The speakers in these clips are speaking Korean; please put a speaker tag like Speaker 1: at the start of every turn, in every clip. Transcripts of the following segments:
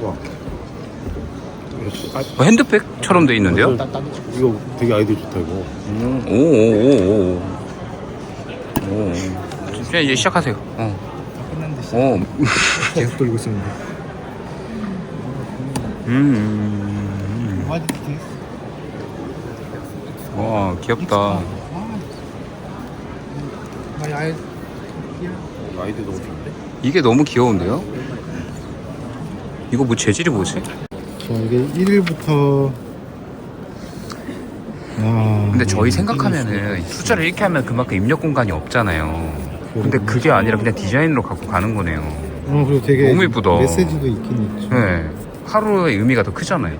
Speaker 1: 와.
Speaker 2: 어, 핸드백처럼 돼 있는데요?
Speaker 1: 이거 되게 아이디어 좋다 이거.
Speaker 2: 오오오오. 오. 진짜 이제 시작하세요. 어. 어.
Speaker 3: 계속 돌고 있었는데.
Speaker 2: 음.
Speaker 3: What is this?
Speaker 2: 와 귀엽다.
Speaker 3: My eye.
Speaker 1: 아이디어 너무 좋은데?
Speaker 2: 이게 너무 귀여운데요? 이거 뭐 재질이 뭐지?
Speaker 3: 자 이게 1일부터. 아.
Speaker 2: 근데 저희 생각하면은 숫자를 이렇게 하면 그만큼 입력 공간이 없잖아요. 근데 그게 아니라 그냥 디자인으로 갖고 가는 거네요.
Speaker 3: 어 그리고 되게
Speaker 2: 너무 예쁘다.
Speaker 3: 메시지도 있긴 있죠.
Speaker 2: 네. 하루의 의미가 더 크잖아요.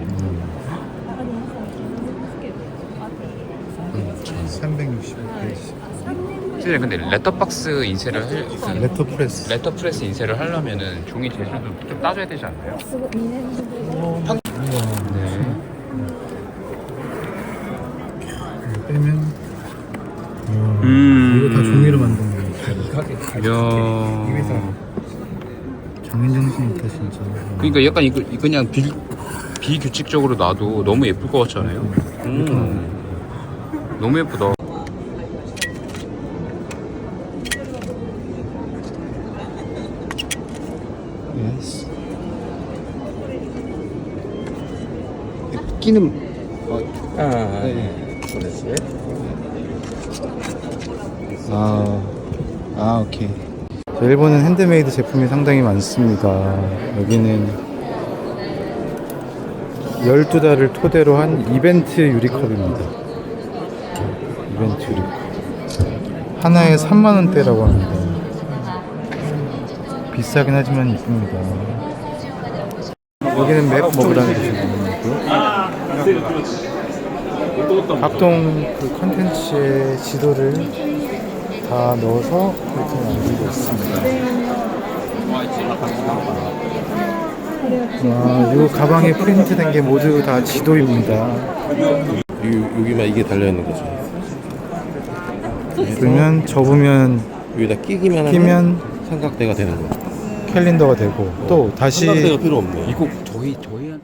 Speaker 3: 365페이지.
Speaker 2: 사실 근데 레터박스 인쇄를 할, 그
Speaker 3: 레터 프레스.
Speaker 2: 레터 프레스 인쇄를 하려면은 종이 재질도 좀 따져야 되지 않나요? 네.
Speaker 3: 빼면. 음.
Speaker 2: 음.
Speaker 3: 이거 다 종이로 만든 거예요.
Speaker 2: 이야.
Speaker 3: 장인 정신 있다 진짜.
Speaker 2: 그러니까 약간 이거 그냥 비, 비규칙적으로 놔도 너무 예쁠 것 같잖아요. 음. 너무 예쁘다.
Speaker 3: 예스. 끼는
Speaker 2: 아,
Speaker 3: 아, 아 오케이. 자, 일본은 핸드메이드 제품이 상당히 많습니다. 여기는 12달을 토대로 한 이벤트 유리컵입니다. 이벤트 유리컵. 하나에 3만원대라고 합니다. 비싸긴 하지만 이쁩니다. 여기는 맵 먹으라는 곳이고요. 각종 그 컨텐츠의 지도를 다 넣어서 그렇게 만들고 있습니다. 와, 이 가방에 프린트된 게 모두 다 지도입니다.
Speaker 1: 여기, 여기만 이게 달려있는 거지.
Speaker 3: 그러면 접으면
Speaker 1: 여기다 끼기만 하면
Speaker 3: 끼면
Speaker 1: 삼각대가 되는 거야.
Speaker 3: 캘린더가 되고 또 다시
Speaker 1: 삼각대가 필요 없네.
Speaker 2: 이거 저희 저희한